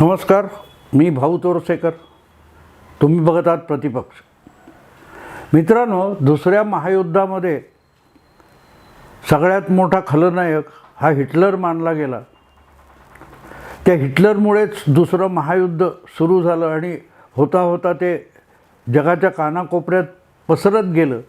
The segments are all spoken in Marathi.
नमस्कार मी भाऊ तोरसेकर. तुम्ही बघत आहात प्रतिपक्ष. मित्रांनो दुसऱ्या महायुद्धामध्ये सगळ्यात मोठा खलनायक हा हिटलर मानला गेला. त्या हिटलरमुळेच दुसरं महायुद्ध सुरू झालं आणि होता होता ते जगाच्या कानाकोपऱ्यात पसरत गेलं.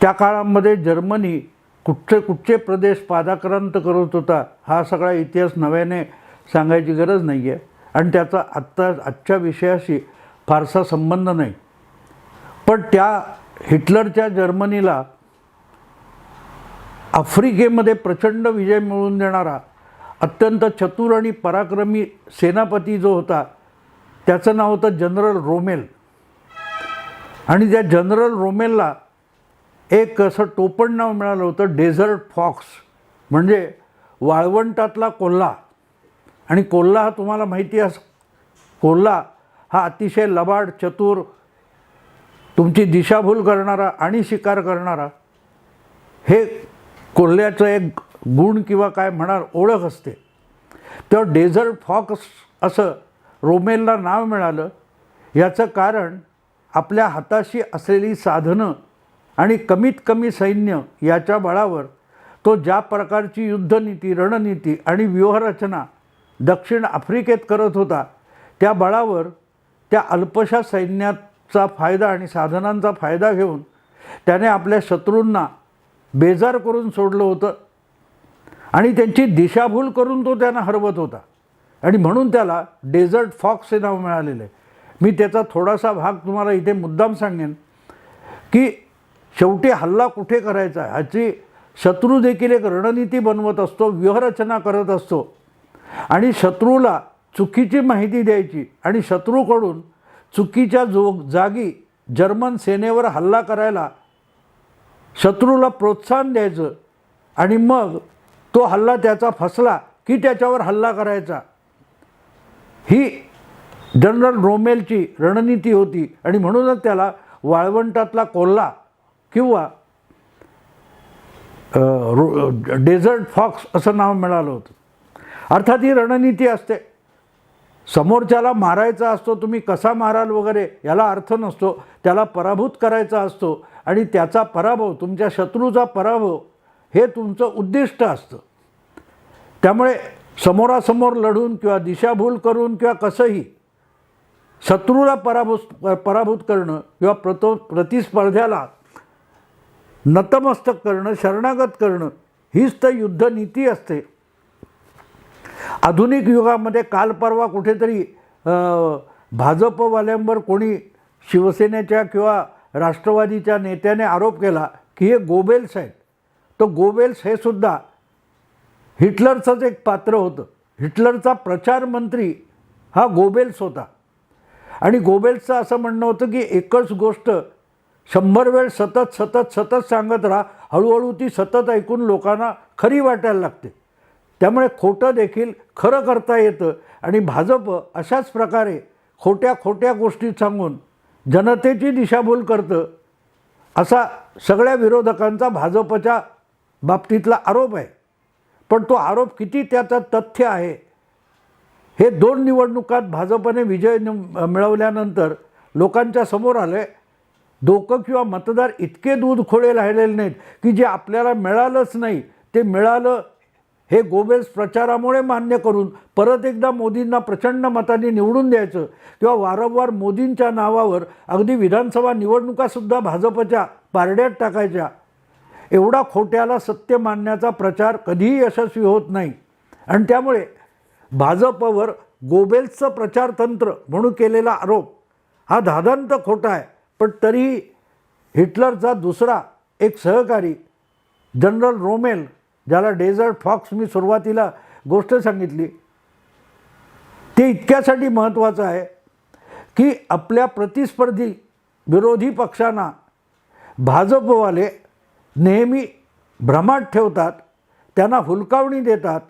त्या काळामध्ये जर्मनी कुठचे कुठचे प्रदेश पादाक्रांत करत होता हा सगळा इतिहास नव्याने सांगायची गरज नाही आहे आणि त्याचा आत्ता आजच्या विषयाशी फारसा संबंध नाही. पण त्या हिटलरच्या जर्मनीला आफ्रिकेमध्ये प्रचंड विजय मिळवून देणारा अत्यंत चतुर आणि पराक्रमी सेनापती जो होता त्याचं नाव होतं जनरल रोमेल. आणि त्या जनरल रोमेलला एक असं टोपण नाव मिळालं होतं डेझर्ट फॉक्स. म्हणजे वाळवंटातला कोल्हा. आणि कोल्हा हा तुम्हाला माहिती अस. कोल्हा हा अतिशय लबाड चतुर तुमची दिशाभूल करणारा आणि शिकार करणारा. हे कोल्ह्याचं एक गुण किंवा काय म्हणा ओळख असते. तर डेझर्ट फॉक्स असं रोमेलला नाव मिळालं. याचं कारण आपल्या हाताशी असलेली साधनं आणि कमीत कमी सैन्य याच्या बळावर तो ज्या प्रकारची युद्धनीती रणनीती आणि व्यूहरचना दक्षिण आफ्रिकेत करत होता. त्या बळावर त्या अल्पशा सैन्याचा फायदा आणि साधनांचा फायदा घेऊन त्याने आपल्या शत्रूंना बेजार करून सोडलं होतं. आणि त्यांची दिशाभूल करून तो त्यांना हरवत होता. आणि म्हणून त्याला डेझर्ट फॉक्स हे नाव मिळालेलं आहे. मी त्याचा थोडासा भाग तुम्हाला इथे मुद्दाम सांगेन की शेवटी हल्ला कुठे करायचा ह्याची शत्रू देखील एक रणनीती बनवत असतो व्यूहरचना करत असतो. आणि शत्रूला चुकीची माहिती द्यायची आणि शत्रूकडून चुकीच्या जो जागी जर्मन सेनेवर हल्ला करायला शत्रूला प्रोत्साहन द्यायचं आणि मग तो हल्ला त्याचा फसला की त्याच्यावर हल्ला करायचा. ही जनरल रोमेलची रणनीती होती आणि म्हणूनच त्याला वाळवंटातला कोल्हा किंवा डेझर्ट फॉक्स असं नाव मिळालं होतं. अर्थात ही रणनीती असते. समोरच्याला मारायचा असतो तुम्ही कसा माराल वगैरे याला अर्थ नसतो. त्याला पराभूत करायचा असतो आणि त्याचा पराभव तुमच्या शत्रूचा पराभव हे तुमचं उद्दिष्ट असतं. त्यामुळे समोरासमोर लढून किंवा दिशाभूल करून किंवा कसंही शत्रूला पराभूत पराभूत करणं किंवा प्रतो प्रतिस्पर्ध्याला नतमस्तक करणं शरणागत करणं हीच तर युद्धनीती असते. आधुनिक युगामध्ये काल परवा कुठेतरी भाजपवाल्यांवर कोणी शिवसेनेच्या किंवा राष्ट्रवादीच्या नेत्याने आरोप केला की हे गोबेल्स आहेत. तर गोबेल्स हे सुद्धा हिटलरचंच एक पात्र होतं. हिटलरचा प्रचार मंत्री हा गोबेल्स होता. आणि गोबेल्सचं असं म्हणणं होतं की एकच गोष्ट शंभर वेळ सतत सतत सतत सांगत राहा. हळूहळू ती सतत ऐकून लोकांना खरी वाटायला लागते. त्यामुळे खोटं देखील खरं करता येतं. आणि भाजप अशाच प्रकारे खोट्या खोट्या गोष्टी सांगून जनतेची दिशाभूल करतं असा सगळ्या विरोधकांचा भाजपच्या बाबतीतला आरोप आहे. पण तो आरोप किती त्याचं तथ्य आहे हे दोन निवडणुकात भाजपने विजय नि- मिळवल्यानंतर लोकांच्या समोर आलं आहे डोकं किंवा मतदार इतके दूध खोळे राहिलेले नाहीत की जे आपल्याला मिळालंच नाही ते मिळालं हे गोबेल्स प्रचारामुळे मान्य करून परत एकदा मोदींना प्रचंड मतांनी निवडून द्यायचं किंवा वारंवार मोदींच्या नावावर अगदी विधानसभा निवडणुकासुद्धा भाजपच्या पारड्यात टाकायच्या. एवढा खोट्याला सत्य मानण्याचा प्रचार कधीही यशस्वी होत नाही. आणि त्यामुळे भाजपवर गोबेल्सचं प्रचारतंत्र म्हणून केलेला आरोप हा धादांत खोटा आहे. पण तरीही हिटलरचा दुसरा एक सहकारी जनरल रोमेल ज्याला डेझर्ट फॉक्स मी सुरुवातीला गोष्ट सांगितली ते इतक्यासाठी महत्त्वाचं आहे की आपल्या प्रतिस्पर्धी विरोधी पक्षांना भाजपवाले नेहमी भ्रमात ठेवतात त्यांना हुलकावणी देतात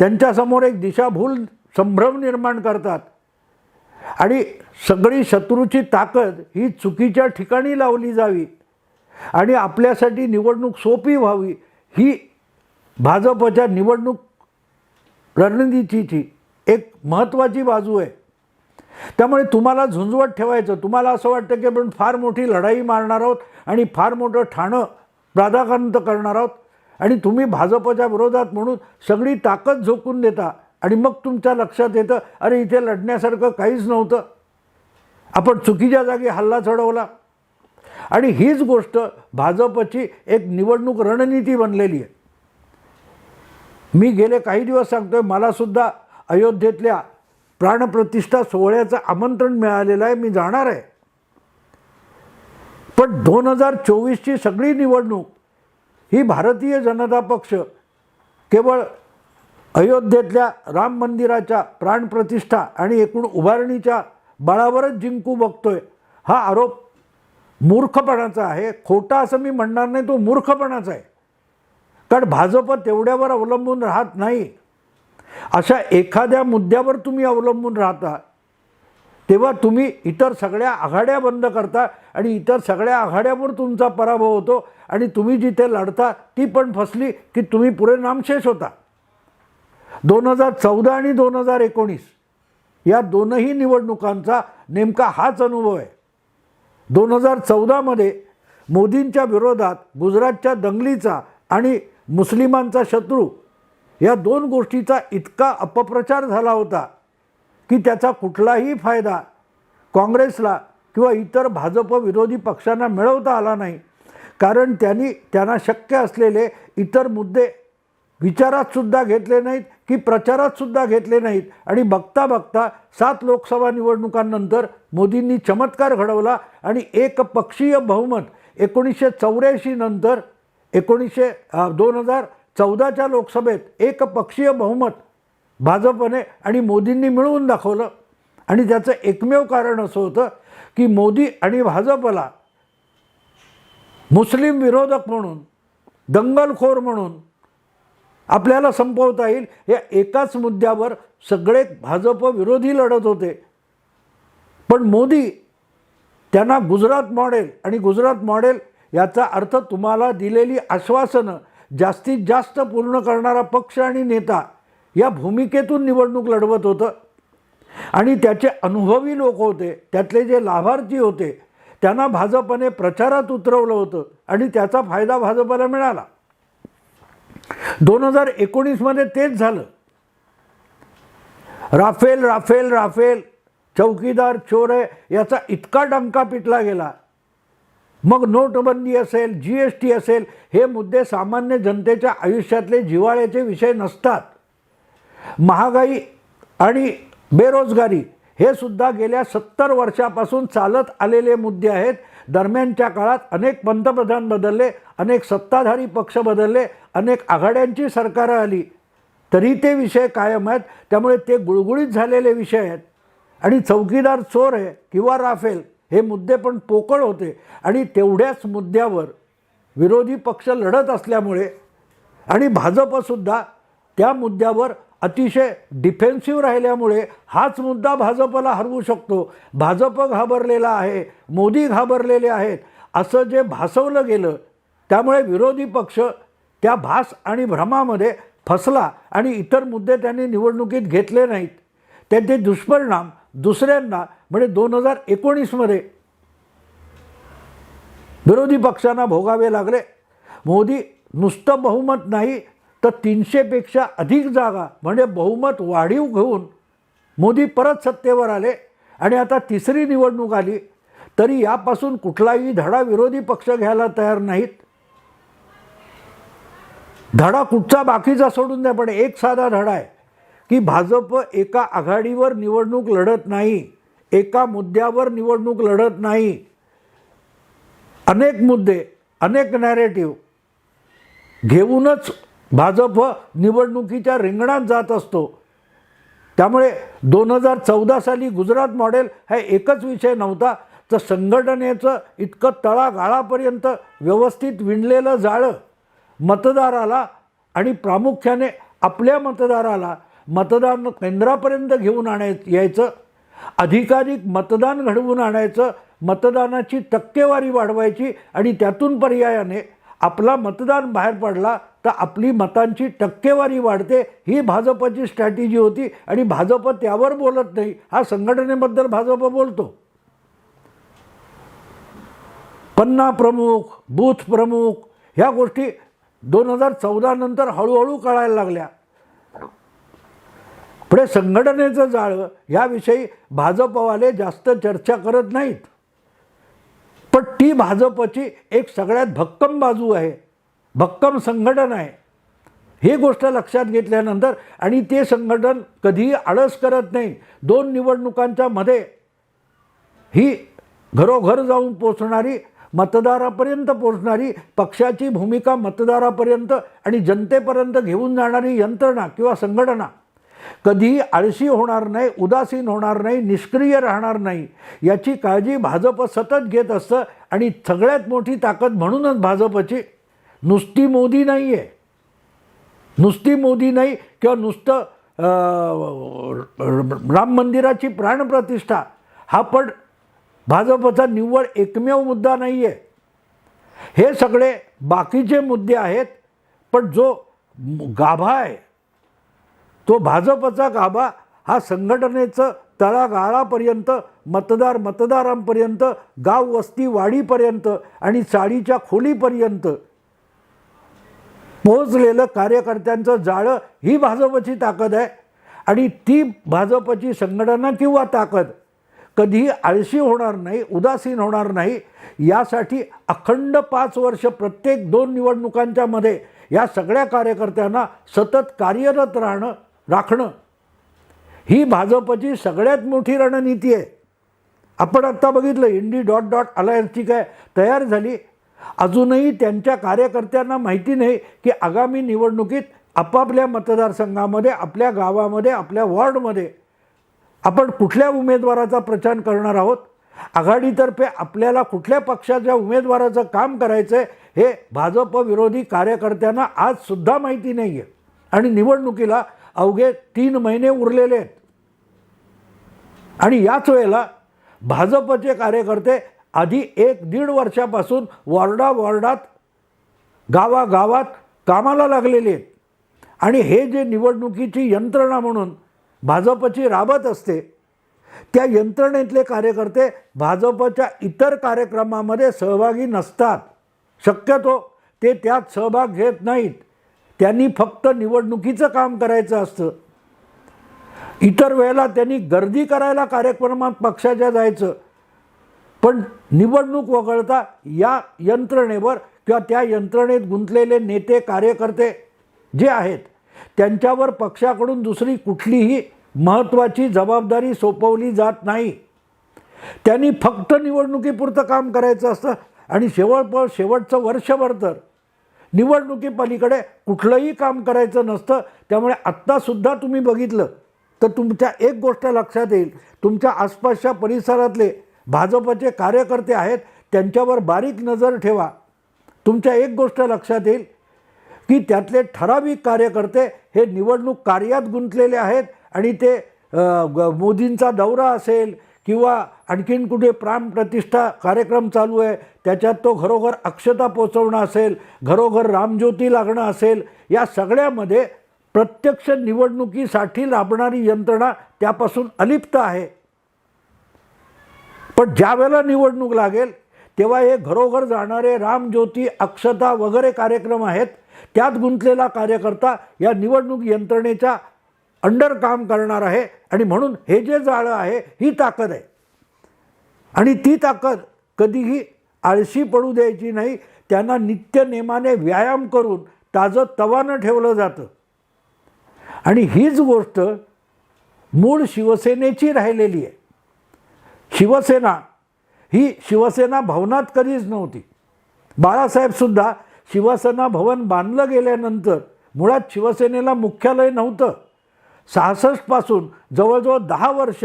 त्यांच्यासमोर एक दिशाभूल संभ्रम निर्माण करतात आणि सगळी शत्रूची ताकद ही चुकीच्या ठिकाणी लावली जावी आणि आपल्यासाठी निवडणूक सोपी व्हावी ही भाजपच्या निवडणूक रणनीतीची एक महत्त्वाची बाजू आहे. त्यामुळे तुम्हाला झुंजवत ठेवायचं. तुम्हाला असं वाटतं की आपण फार मोठी लढाई मारणार आहोत आणि फार मोठं ठाणं प्राधाकांत करणार आहोत आणि तुम्ही भाजपच्या विरोधात म्हणून सगळी ताकद झोकून देता आणि मग तुमच्या लक्षात येतं अरे इथे लढण्यासारखं काहीच नव्हतं. आपण चुकीच्या जागी हल्ला चढवला. आणि हीच गोष्ट भाजपची एक निवडणूक रणनीती बनलेली आहे. मी गेले काही दिवस सांगतोय मलासुद्धा अयोध्येतल्या प्राणप्रतिष्ठा सोहळ्याचं आमंत्रण मिळालेलं आहे मी जाणार आहे. पण दोन हजार चोवीसची सगळी निवडणूक ही भारतीय जनता पक्ष केवळ अयोध्येतल्या राम मंदिराच्या प्राणप्रतिष्ठा आणि एकूण उभारणीच्या बळावरच जिंकू बघतोय हा आरोप मूर्खपणाचा आहे. खोटा असं मी म्हणणार नाही तो मूर्खपणाचा आहे. कारण भाजप तेवढ्यावर अवलंबून राहत नाही. अशा एखाद्या मुद्द्यावर तुम्ही अवलंबून राहता. तेव्हा तुम्ही इतर सगळ्या आघाड्या बंद करता आणि इतर सगळ्या आघाड्यावर तुमचा पराभव होतो आणि तुम्ही जिथे लढता ती पण फसली की तुम्ही पुढे नामशेष होता. दोन हजार चौदा आणि दोन हजार एकोणीस या दोनही निवडणुकांचा नेमका हाच अनुभव आहे. दोन हजार चौदामध्ये मोदींच्या विरोधात गुजरातच्या दंगलीचा आणि मुस्लिमांचा शत्रू या दोन गोष्टीचा इतका अपप्रचार झाला होता की त्याचा कुठलाही फायदा काँग्रेसला किंवा इतर भाजप विरोधी पक्षांना मिळवता आला नाही. कारण त्यांनी त्यांना शक्य असलेले इतर मुद्दे विचारातसुद्धा घेतले नाहीत की प्रचारातसुद्धा घेतले नाहीत. आणि बघता बघता सात लोकसभा निवडणुकांनंतर मोदींनी चमत्कार घडवला आणि एक पक्षीय बहुमत एकोणीसशे चौऱ्याऐंशी नंतर एकोणीसशे दोन हजार चौदाच्या लोकसभेत एक पक्षीय बहुमत भाजपने आणि मोदींनी मिळवून दाखवलं. आणि त्याचं एकमेव कारण असं होतं की मोदी आणि भाजपला मुस्लिम विरोधक म्हणून दंगलखोर म्हणून आपल्याला संपवता येईल. या एकाच मुद्द्यावर सगळे भाजप विरोधी लढत होते. पण मोदी त्यांना गुजरात मॉडेल आणि गुजरात मॉडेल याचा अर्थ तुम्हाला दिलेली आश्वासनं जास्तीत जास्त पूर्ण करणारा पक्ष आणि नेता या भूमिकेतून निवडणूक लढवत होतं. आणि त्याचे अनुभवी लोक होते त्यातले जे लाभार्थी होते त्यांना भाजपने प्रचारात उतरवलं होतं आणि त्याचा फायदा भाजपला मिळाला. दोन हजार एकोणीसमध्ये तेच झालं. राफेल राफेल राफेल चौकीदार चोर आहे याचा इतका डंका पिटला गेला. मग नोटबंदी असेल जी एस टी असेल हे मुद्दे सामान्य जनतेच्या आयुष्यातले जिव्हाळ्याचे विषय नसतात. महागाई आणि बेरोजगारी हे सुद्धा गेल्या सत्तर वर्षापासून चालत आलेले मुद्दे आहेत. दरम्यानच्या काळात अनेक पंतप्रधान बदलले अनेक सत्ताधारी पक्ष बदलले अनेक आघाड्यांची सरकारं आली. तरी ते विषय कायम आहेत. त्यामुळे ते गुळगुळीत झालेले विषय आहेत. आणि चौकीदार चोर आहे किंवा राफेल हे मुद्दे पण पोकळ होते. आणि तेवढ्याच मुद्द्यावर विरोधी पक्ष लढत असल्यामुळे आणि भाजपसुद्धा त्या मुद्द्यावर अतिशय डिफेन्सिव्ह राहिल्यामुळे हाच मुद्दा भाजपला हरवू शकतो. भाजप घाबरलेला आहे मोदी घाबरलेले आहेत असं जे भासवलं गेलं त्यामुळे विरोधी पक्ष त्या भास आणि भ्रमामध्ये फसला आणि इतर मुद्दे त्यांनी निवडणुकीत घेतले नाहीत. त्याचे दुष्परिणाम दुसऱ्यांना म्हणजे दोन हजार एकोणीसमध्ये विरोधी पक्षांना भोगावे लागले. मोदी नुसतं बहुमत नाही तर तीनशेपेक्षा अधिक जागा म्हणजे बहुमत वाढीव घेऊन मोदी परत सत्तेवर आले आणि आता तिसरी निवडणूक आली तरी यापासून कुठलाही धडा विरोधी पक्ष घ्यायला तयार नाहीत. धडा कुठचा बाकीचा सोडून द्या पण एक साधा धडा आहे की भाजप एका आघाडीवर निवडणूक लढत नाही एका मुद्द्यावर निवडणूक लढत नाही. अनेक मुद्दे अनेक नॅरेटिव्ह घेऊनच भाजप निवडणुकीच्या रिंगणात जात असतो. त्यामुळे दोन हजार चौदा साली गुजरात मॉडेल हा एकच विषय नव्हता. तर संघटनेचं इतकं तळागाळापर्यंत व्यवस्थित विणलेलं जाळं मतदाराला आणि प्रामुख्याने आपल्या मतदाराला मतदान केंद्रापर्यंत घेऊन आणाय यायचं अधिकाधिक मतदान घडवून आणायचं मतदानाची टक्केवारी वाढवायची आणि त्यातून पर्यायाने आपला मतदान बाहेर पडला तर आपली मतांची टक्केवारी वाढते. ही भाजपची स्ट्रॅटेजी होती आणि भाजप त्यावर बोलत नाही. हा संघटनेबद्दल भाजप बोलतो. पन्ना प्रमुख बूथ प्रमुख ह्या गोष्टी दोन हजार चौदा नंतर हळूहळू कळायला लागल्या. पुढे संघटनेचं जाळं याविषयी भाजपवाले जास्त चर्चा करत नाहीत. पण ती भाजपची एक सगळ्यात भक्कम बाजू आहे. भक्कम संघटन आहे. हे गोष्ट लक्षात घेतल्यानंतर आणि ते संघटन कधीही आळस करत नाही. दोन निवडणुकांच्या मध्ये ही घरोघर जाऊन पोचणारी मतदारापर्यंत पोचणारी पक्षाची भूमिका मतदारापर्यंत आणि जनतेपर्यंत घेऊन जाणारी यंत्रणा किंवा संघटना कधीही आळशी होणार नाही उदासीन होणार नाही निष्क्रिय राहणार नाही याची काळजी भाजप सतत घेत असतं आणि सगळ्यात मोठी ताकद म्हणूनच भाजपची नुसती मोदी नाही आहे नुसती मोदी नाही किंवा नुसतं राम मंदिराची प्राणप्रतिष्ठा हा पण भाजपचा निव्वळ एकमेव मुद्दा नाही आहे हे सगळे बाकीचे मुद्दे आहेत पण जो गाभा आहे तो भाजपचा गाभा हा संघटनेचं तळागाळापर्यंत मतदार मतदारांपर्यंत गाव वस्ती वाडीपर्यंत आणि चाळीच्या खोलीपर्यंत पोहोचलेलं कार्यकर्त्यांचं जाळं ही भाजपची ताकद आहे. आणि ती भाजपची संघटना किंवा ताकद कधीही आळशी होणार नाही उदासीन होणार नाही यासाठी अखंड पाच वर्ष प्रत्येक दोन निवडणुकांच्यामध्ये या सगळ्या कार्यकर्त्यांना सतत कार्यरत राहणं राखणं. ही भाजपची सगळ्यात मोठी रणनीती आहे. आपण आत्ता बघितलं इंडी डॉट डॉट अलायन्सची काय तयार झाली. अजूनही त्यांच्या कार्यकर्त्यांना माहिती नाही की आगामी निवडणुकीत आपापल्या मतदारसंघामध्ये आपल्या गावामध्ये आपल्या वॉर्डमध्ये आपण कुठल्या उमेदवाराचा प्रचार करणार आहोत? आघाडीतर्फे आपल्याला कुठल्या पक्षाच्या उमेदवाराचं काम करायचं आहे हे भाजप विरोधी कार्यकर्त्यांना आजसुद्धा माहिती नाही आहे आणि निवडणुकीला अवघे तीन महिने उरलेले आहेत. आणि याच वेळेला भाजपचे कार्यकर्ते आधी एक दीड वर्षापासून वॉर्डा वॉर्डात गावागावात कामाला लागलेले आहेत. आणि हे जे निवडणुकीची यंत्रणा म्हणून भाजपची राबत असते त्या यंत्रणेतले कार्यकर्ते भाजपच्या इतर कार्यक्रमामध्ये सहभागी नसतात. शक्यतो ते त्यात सहभाग घेत नाहीत. त्यांनी फक्त निवडणुकीचं काम करायचं असतं. इतर वेळेला त्यांनी गर्दी करायला कार्यक्रमात पक्षाच्या जायचं. पण निवडणूक वगळता या यंत्रणेवर किंवा त्या यंत्रणेत गुंतलेले नेते कार्यकर्ते जे आहेत त्यांच्यावर पक्षाकडून दुसरी कुठलीही महत्त्वाची जबाबदारी सोपवली जात नाही. त्यांनी फक्त निवडणुकीपुरतं काम करायचं असतं आणि शेवटपळ शेवटचं वर्षभर तर निवडणुकीपलीकडे कुठलंही काम करायचं नसतं. त्यामुळे आत्तासुद्धा तुम्ही बघितलं. तर तुमच्या एक गोष्ट लक्षात येईल. तुमच्या आसपासच्या परिसरातले भाजपचे कार्यकर्ते आहेत. त्यांच्यावर बारीक नजर ठेवा. तुमच्या एक गोष्ट लक्षात येईल की त्यातले ठराविक कार्यकर्ते हे निवडणूक कार्यात गुंतलेले आहेत आणि ते ग- मोदींचा दौरा असेल किंवा आणखीन कुठे प्राणप्रतिष्ठा कार्यक्रम चालू आहे त्याच्यात तो घरोघर अक्षता पोचवणं असेल घरोघर रामज्योती लागणं असेल या सगळ्यामध्ये प्रत्यक्ष निवडणुकीसाठी लाभणारी यंत्रणा त्यापासून अलिप्त आहे. पण ज्यावेळेला निवडणूक लागेल तेव्हा हे घरोघर जाणारे रामज्योती अक्षता वगैरे कार्यक्रम आहेत त्यात गुंतलेला कार्यकर्ता या निवडणूक यंत्रणेच्या अंडर काम करणार आहे आणि म्हणून हे जे जाळं आहे ही ताकद आहे. आणि ती ताकद कधीही आळशी पडू द्यायची नाही त्यांना नित्य नेमाने व्यायाम करून ताजं तवानं ठेवलं जातं. आणि हीच गोष्ट मूळ शिवसेनेची राहिलेली आहे. शिवसेना ही शिवसेना भवनात कधीच नव्हती. बाळासाहेबसुद्धा शिवसेना भवन बांधलं गेल्यानंतर मुळात शिवसेनेला मुख्यालय नव्हतं. सहासष्टपासून जवळजवळ दहा वर्ष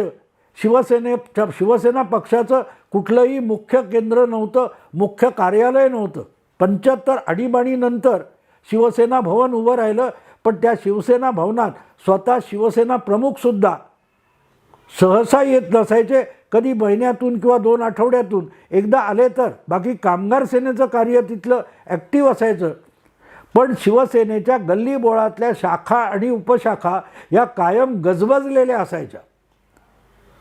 शिवसेने शिवसेना पक्षाचं कुठलंही मुख्य केंद्र नव्हतं मुख्य कार्यालय नव्हतं. पंच्याहत्तर आणीबाणीनंतर शिवसेना भवन उभं राहिलं पण त्या शिवसेना भवनात स्वतः शिवसेना प्रमुखसुद्धा सहसा येत नसायचे. कधी महिन्यातून किंवा दोन आठवड्यातून एकदा आले तर. बाकी कामगार सेनेचं कार्य तिथलं ॲक्टिव्ह असायचं. पण शिवसेनेच्या गल्लीबोळातल्या शाखा आणि उपशाखा या कायम गजबजलेल्या असायच्या.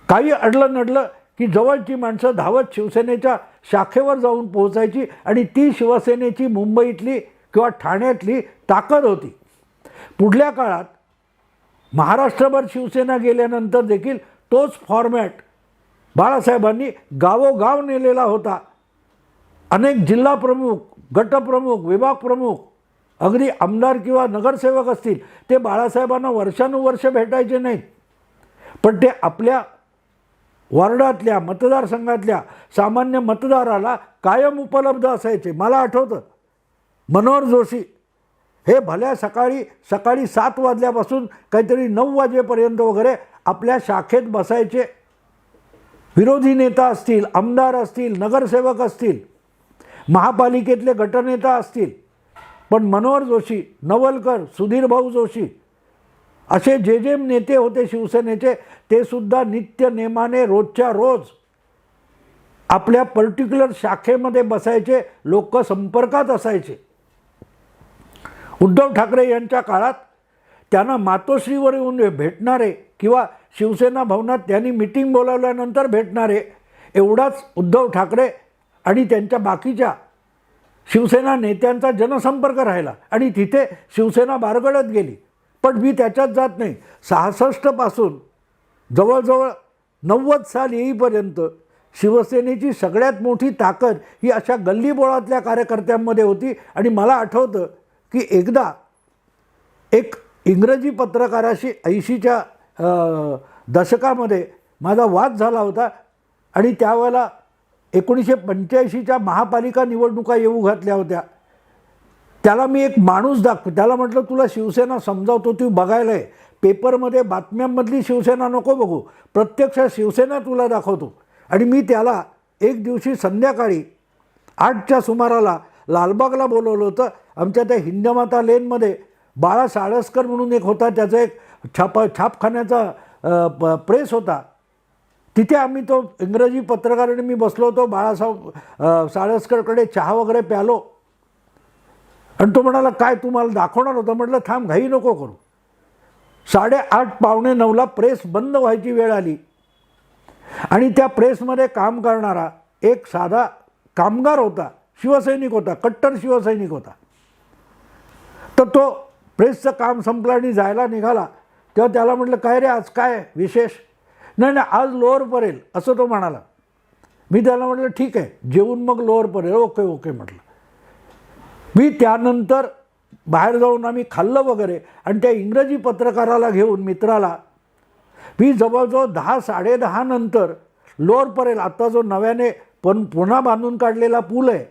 काही अडलं नडलं की जवळची माणसं धावत शिवसेनेच्या शाखेवर जाऊन पोहोचायची आणि ती शिवसेनेची मुंबईतली किंवा ठाण्यातली ताकद होती. पुढल्या काळात महाराष्ट्रभर शिवसेना गेल्यानंतर देखील तोच फॉर्मॅट बाळासाहेबांनी गावोगाव नेलेला होता. अनेक जिल्हा प्रमुख गटप्रमुख विभाग प्रमुख अगदी आमदार किंवा नगरसेवक असतील ते बाळासाहेबांना वर्षानुवर्ष भेटायचे नाहीत. पण ते आपल्या वॉर्डातल्या मतदारसंघातल्या सामान्य मतदाराला कायम उपलब्ध असायचे. मला आठवतं मनोहर जोशी हे भल्या सकाळी सकाळी सात वाजल्यापासून काहीतरी नऊ वाजेपर्यंत वगैरे आपल्या शाखेत बसायचे. विरोधी नेता असतील आमदार असतील नगरसेवक असतील महापालिकेतले गटनेता असतील पण मनोहर जोशी नवलकर सुधीरभाऊ जोशी असे जे जे नेते होते शिवसेनेचे ते सुद्धा नित्य नेमाने रोजच्या रोज आपल्या पर्टिक्युलर शाखेमध्ये बसायचे लोक संपर्कात असायचे. उद्धव ठाकरे यांच्या काळात त्यांना मातोश्रीवर येऊन भेटणारे किंवा शिवसेना भवनात त्यांनी मिटिंग बोलावल्यानंतर भेटणारे एवढाच उद्धव ठाकरे आणि त्यांच्या बाकीच्या शिवसेना नेत्यांचा जनसंपर्क राहिला आणि तिथे शिवसेना बारगडत गेली. पण मी त्याच्यात जात नाही. सहासष्टपासून जवळजवळ नव्वद साल येईपर्यंत शिवसेनेची सगळ्यात मोठी ताकद ही अशा गल्लीबोळातल्या कार्यकर्त्यांमध्ये होती आणि मला आठवतं की एकदा एक इंग्रजी पत्रकाराशी ऐंशीच्या दशकामध्ये माझा वाद झाला होता आणि त्यावेळेला एकोणीसशे पंच्याऐंशीच्या महापालिका निवडणुका येऊ घातल्या होत्या. त्याला मी एक माणूस दाखव त्याला म्हटलं तुला शिवसेना समजावतो तू बघायला आहे पेपरमध्ये बातम्यांमधली शिवसेना नको बघू. प्रत्यक्ष शिवसेना तुला दाखवतो. आणि मी त्याला एक दिवशी संध्याकाळी आठच्या सुमाराला लालबागला बोलवलं होतं. आमच्या त्या हिंदमाता लेनमध्ये बाळा साळसकर म्हणून एक होता. त्याचा एक छापा छापखान्याचा प- प्रेस होता. तिथे आम्ही तो इंग्रजी पत्रकाराने मी बसलो होतो बाळासाहेब साळसकरकडे चहा वगैरे प्यालो. आणि तो म्हणाला काय तुम्हाला दाखवणार होतं? म्हटलं थांब घाई नको करू. साडेआठ पावणे नऊला प्रेस बंद व्हायची वेळ आली. आणि त्या प्रेसमध्ये काम करणारा एक साधा कामगार होता शिवसैनिक होता कट्टर शिवसैनिक होता. तर तो प्रेसचं काम संपलं आणि जायला निघाला. तेव्हा त्याला म्हटलं काय रे आज काय विशेष? नाही नाही आज लोअर परेल असं तो म्हणाला. मी त्याला म्हटलं ठीक आहे जेवून मग लोअर परेल. ओके ओके म्हटलं. मी त्यानंतर बाहेर जाऊन आम्ही खाल्लं वगैरे आणि त्या इंग्रजी पत्रकाराला घेऊन मित्राला मी जवळजवळ दहा साडेदहा नंतर लोअर परेल आत्ता जो नव्याने पण पुन्हा बांधून काढलेला पूल आहे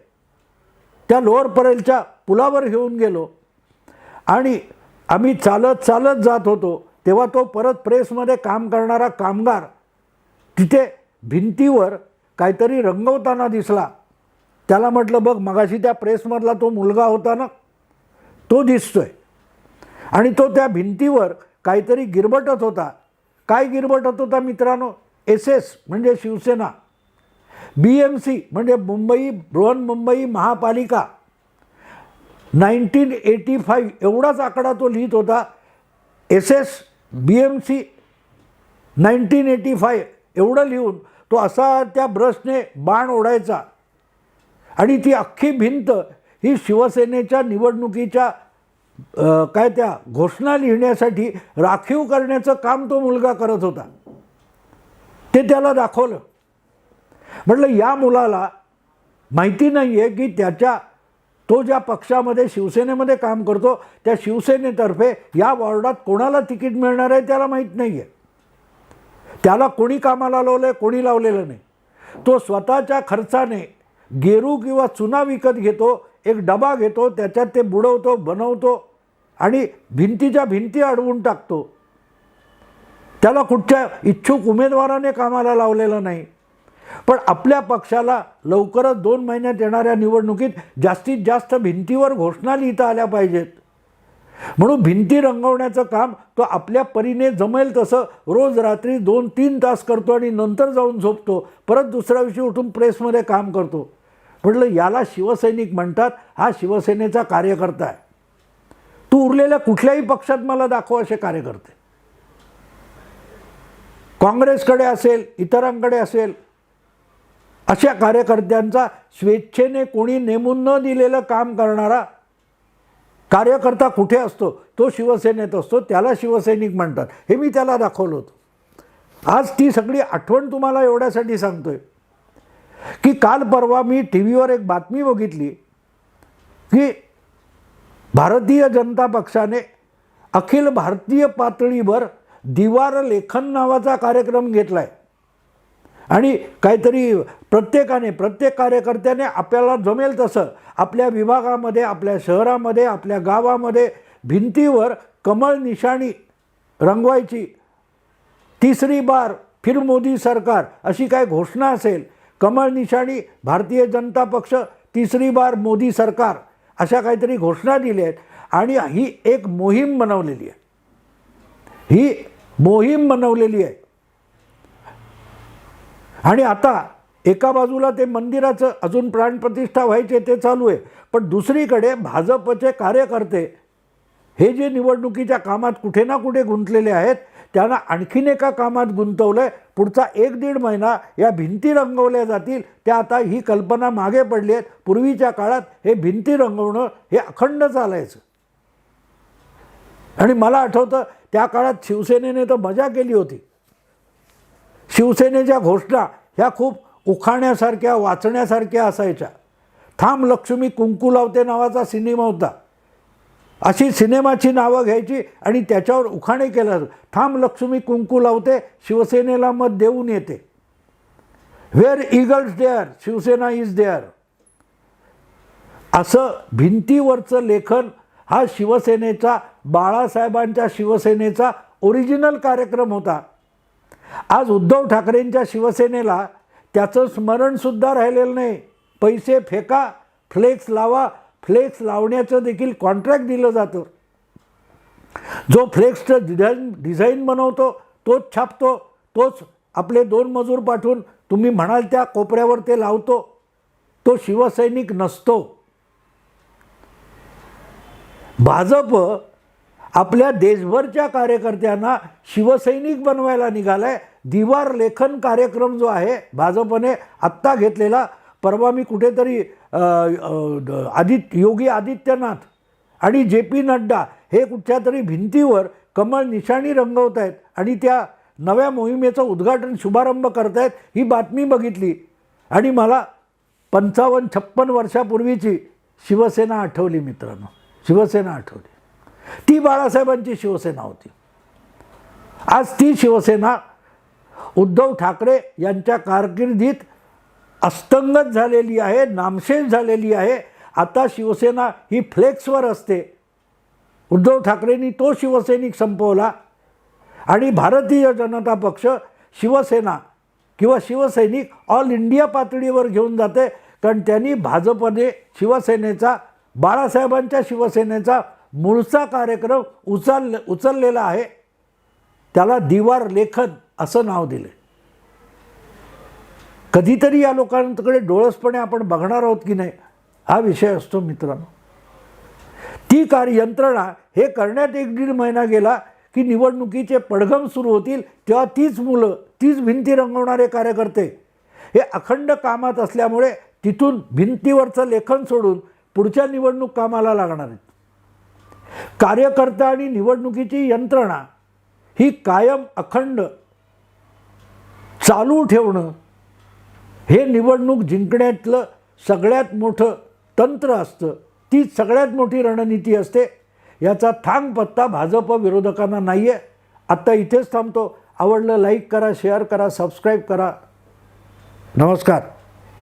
त्या लोअर परेलच्या पुलावर घेऊन गेलो. आणि आम्ही चालत चालत जात होतो. तेव्हा तो परत प्रेसमध्ये काम करणारा कामगार तिथे भिंतीवर काहीतरी रंगवताना दिसला. त्याला म्हटलं बघ मगाशी त्या प्रेसमधला तो मुलगा होता ना तो दिसतोय. आणि तो त्या भिंतीवर काहीतरी गिरबटत होता. काय गिरबटत होता मित्रांनो? एस एस म्हणजे शिवसेना. बी एम सी म्हणजे मुंबई बृहन्मुंबई महापालिका. नाईन्टीन एटी फाईव्ह एवढाच आकडा तो लिहित होता. S S B M C nineteen eighty five एवढं लिहून तो असा त्या ब्रशने बाण ओढायचा. आणि ती अख्खी भिंत ही शिवसेनेच्या निवडणुकीच्या काय त्या घोषणा लिहिण्यासाठी राखीव करण्याचं काम तो मुलगा करत होता. ते त्याला दाखवलं. म्हटलं या मुलाला माहिती नाही आहे की त्याच्या तो ज्या पक्षामध्ये शिवसेनेमध्ये काम करतो त्या शिवसेनेतर्फे या वॉर्डात कोणाला तिकीट मिळणार आहे त्याला माहीत नाही आहे त्याला कोणी कामाला लावलं आहे कोणी लावलेलं नाही. तो स्वतःच्या खर्चाने गेरू किंवा चुना विकत घेतो एक डबा घेतो त्याच्यात ते बुडवतो बनवतो आणि भिंतीच्या भिंती अडवून टाकतो. त्याला कुठच्या इच्छुक उमेदवाराने कामाला लावलेलं नाही. पण आपल्या पक्षाला लवकरच दोन महिन्यात येणाऱ्या निवडणुकीत जास्तीत जास्त भिंतीवर घोषणा लिहिता आल्या पाहिजेत. म्हणून भिंती रंगवण्याचं काम तो आपल्या परीने जमेल तसं रोज रात्री दोन तीन तास करतो आणि नंतर जाऊन झोपतो. परत दुसऱ्या दिवशी उठून प्रेसमध्ये काम करतो. म्हटलं याला शिवसैनिक म्हणतात हा शिवसेनेचा कार्यकर्ता आहे. तू उरलेल्या कुठल्याही पक्षात मला दाखव असे कार्यकर्ते. काँग्रेसकडे असेल इतरांकडे असेल अशा कार्यकर्त्यांचा स्वेच्छेने कोणी नेमून न दिलेलं काम करणारा कार्यकर्ता कुठे असतो तो शिवसेनेत असतो त्याला शिवसैनिक म्हणतात. हे मी त्याला दाखवलं होतं. आज ती सगळी आठवण तुम्हाला एवढ्यासाठी सांगतोय. की काल परवा मी टी व्हीवर एक बातमी बघितली की भारतीय जनता पक्षाने अखिल भारतीय पातळीवर दिवार लेखन नावाचा कार्यक्रम घेतला आहे आणि काहीतरी प्रत्येकाने प्रत्येक कार्यकर्त्याने आपल्याला जमेल तसं आपल्या विभागामध्ये आपल्या शहरामध्ये आपल्या गावामध्ये भिंतीवर कमळ निशाणी रंगवायची. तिसरी बार फिर मोदी सरकार अशी काय घोषणा असेल कमळ निशाणी भारतीय जनता पक्ष तिसरी बार मोदी सरकार अशा काहीतरी घोषणा दिल्या आहेत आणि ही एक मोहीम बनवलेली आहे. ही मोहीम बनवलेली आहे. आणि आता एका बाजूला ते मंदिराचं अजून प्राणप्रतिष्ठा व्हायचे ते चालू आहे. पण दुसरीकडे भाजपचे कार्यकर्ते हे जे निवडणुकीच्या कामात कुठे ना कुठे गुंतलेले आहेत त्यांना आणखीन एका कामात गुंतवलं आहे पुढचा एक दीड महिना या भिंती रंगवल्या जातील त्या आता ही कल्पना मागे पडली आहेत. पूर्वीच्या काळात हे भिंती रंगवणं हे अखंड चालायचं. आणि मला आठवतं त्या काळात शिवसेनेने तर मजा केली होती. शिवसेनेच्या घोषणा ह्या खूप उखाण्यासारख्या वाचण्यासारख्या असायच्या. थांब लक्ष्मी कुंकू लावते नावाचा सिनेमा होता. अशी सिनेमाची नावं घ्यायची आणि त्याच्यावर उखाणे केलं. थांब लक्ष्मी कुंकू लावते शिवसेनेला मत देऊन येते. Where eagles there Shiv Sena is there असं भिंतीवरचं लेखन हा शिवसेनेचा बाळासाहेबांच्या शिवसेनेचा ओरिजिनल कार्यक्रम होता. आज उद्धव ठाकरेंच्या शिवसेनेला त्याचं स्मरणसुद्धा राहिलेलं नाही. पैसे फेका फ्लेक्स लावा फ्लेक्स लावण्याचं देखील कॉन्ट्रॅक्ट दिलं जातं. जो फ्लेक्सचं डिझाईन डिझाईन बनवतो तोच छापतो तोच आपले दोन मजूर पाठवून तुम्ही म्हणाल त्या कोपऱ्यावर ते लावतो तो शिवसैनिक नसतो. भाजप आपल्या देशभरच्या कार्यकर्त्यांना शिवसैनिक बनवायला निघालाय. दिवार लेखन कार्यक्रम जो आहे भाजपने आत्ता घेतलेला परवा मी कुठेतरी अ, आदित्य योगी आदित्यनाथ आणि जे पी नड्डा हे कुठच्या तरी भिंतीवर कमळ निशाणी रंगवत आहेत आणि त्या नव्या मोहिमेचं उद्घाटन शुभारंभ करतायत ही बातमी बघितली. आणि मला पंचावन्न छप्पन वर्षापूर्वीची शिवसेना आठवली मित्रांनो. शिवसेना आठवली. ती बाळासाहेबांची शिवसेना होती. आज ती शिवसेना उद्धव ठाकरे यांच्या कारकिर्दीत अस्तंगत झालेली आहे नामशेष झालेली आहे. आता शिवसेना ही फ्लेक्सवर असते. उद्धव ठाकरेंनी तो शिवसैनिक संपवला आणि भारतीय जनता पक्ष शिवसेना किंवा शिवसैनिक ऑल इंडिया पातळीवर घेऊन जाते. कारण त्यांनी भाजपने शिवसेनेचा बाळासाहेबांच्या शिवसेनेचा मूळचा कार्यक्रम उचल उचललेला आहे. त्याला दिवार लेखन असं नाव दिलं कधीतरी या लोकांकडे डोळसपणे आपण बघणार आहोत की नाही हा विषय असतो मित्रांनो. ती कार्य यंत्रणा हे करण्यात एक दीड महिना गेला की निवडणुकीचे पडघम सुरू होतील तेव्हा तीच मुलं तीच भिंती रंगवणारे कार्यकर्ते हे अखंड कामात असल्यामुळे तिथून भिंतीवरचं लेखन सोडून पुढच्या निवडणूक कामाला लागणार आहेत. कार्यकर्ता आणि निवडणुकीची यंत्रणा ही कायम अखंड चालू ठेवणं हे निवडणूक जिंकण्यातलं सगळ्यात मोठं तंत्र असतं. ती सगळ्यात मोठी रणनीती असते. याचा थांग पत्ता भाजप विरोधकांना नाही आहे आत्ता इथेच थांबतो. आवडलं लाईक करा शेअर करा सबस्क्राईब करा. नमस्कार.